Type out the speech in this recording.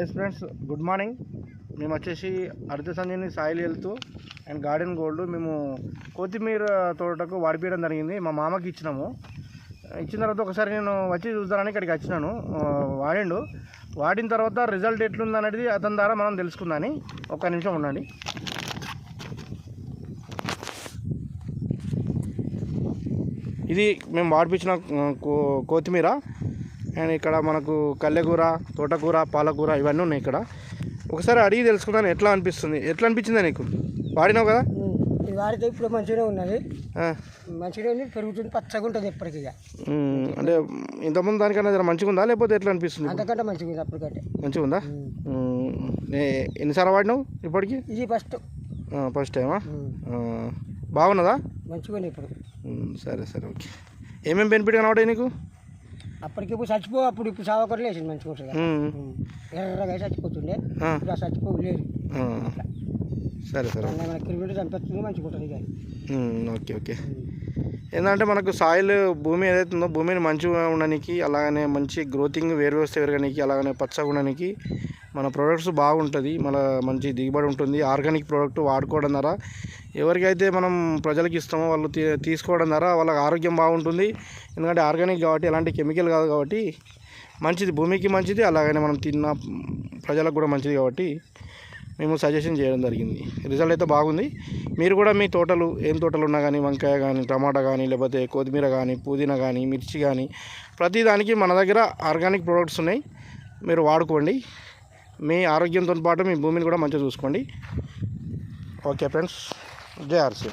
Yes friends good morning మేము వచ్చేసి అర్ధ Sanjani soil health and garden gold మేము కొత్తిమీర తోటకు వాడిపించడం జరిగింది. మా మామకి ఇచ్చినాము. ఇచ్చిన తర్వాత ఒకసారి నేను వచ్చి చూద్దానని ఇక్కడికి వచ్చినాను. వాడిండు. వాడిన తర్వాత రిజల్ట్ ఎట్లుంది అనేది అతని ద్వారా మనం తెలుసుకుందాని ఒక్క నిమిషం ఉండండి. ఇది మేము వాడిపించిన కో- కొత్తిమీర. అండ్ ఇక్కడ మనకు కల్లెకూర తోటకూర పాలకూర ఇవన్నీ ఉన్నాయి ఇక్కడ. ఒకసారి అడిగి తెలుసుకుందాను ఎట్లా అనిపిస్తుంది? ఎట్లా అనిపించిందా నీకు? వాడినావు కదా? వాడితే ఇప్పుడు మంచిగానే ఉన్నది. ఆ, మంచిగానే ఉంది పెరుగుతుంది పచ్చగా ఉంటుంది ఎప్పటికీ అంటే ఇంతకుముందు దానికన్నా జర మంచిగా ఉందా లేకపోతే ఎట్లా అనిపిస్తుంది? అంతకంటే మంచిగా ఉంది అప్పటికంటే మంచిగా ఉందా ఎన్నిసార్లు వాడినావు ఇప్పటికి? ఇది ఫస్ట్. ఫస్ట్ టైమా? బాగున్నదా? మంచిగా ఇప్పుడు. సరే సరే ఓకే. ఏమేమి బెనిఫిట్ కనబడాయి నీకు? అప్పటికి ఇప్పుడు చచ్చిపో అప్పుడు ఇప్పుడు సావకూడదు లేచింది ఉమ్, ఉమ్. ఎర్రగా చచ్చిపోతుండే. ఇప్పుడు ఆ సరే సరే. క్రిమినల్ చంపేస్తుంది మంచిగా ఉంటుంది ఇక. Okay okay. ఏంటంటే మనకు సాయిల్ భూమి ఏదైతే ఉందో భూమిని మంచిగా ఉండడానికి అలాగనే మంచి గ్రోతింగ్ వేరు వ్యవస్థ పెరగడానికి అలాగనే పచ్చగా ఉండడానికి మన ప్రోడక్ట్స్ బాగుంటుంది. మన మంచి దిగుబడి ఉంటుంది. ఆర్గానిక్ ప్రోడక్ట్ వాడుకోవడం ద్వారా ఎవరికైతే మనం ప్రజలకు ఇస్తామో వాళ్ళు తీ తీసుకోవడం ద్వారా వాళ్ళకి ఆరోగ్యం బాగుంటుంది. ఎందుకంటే ఆర్గానిక్ కాబట్టి ఎలాంటి కెమికల్ కాదు కాబట్టి మంచిది. భూమికి మంచిది అలాగనే మనం తిన్న ప్రజలకు కూడా మంచిది కాబట్టి మేము సజెషన్ చేయడం జరిగింది. రిజల్ట్ అయితే బాగుంది. మీరు కూడా మీ తోటలు ఏం తోటలు ఉన్నా కానీ వంకాయ కానీ టమాటా కానీ లేకపోతే కొత్తిమీర కానీ పుదీనా కానీ మిర్చి కానీ ప్రతిదానికి మన దగ్గర ఆర్గానిక్ ప్రోడక్ట్స్ ఉన్నాయి. మీరు వాడుకోండి. మీ ఆరోగ్యంతో పాటు మీ భూమిని కూడా మంచిగా చూసుకోండి. Okay friends. జయ ఆర్సీ.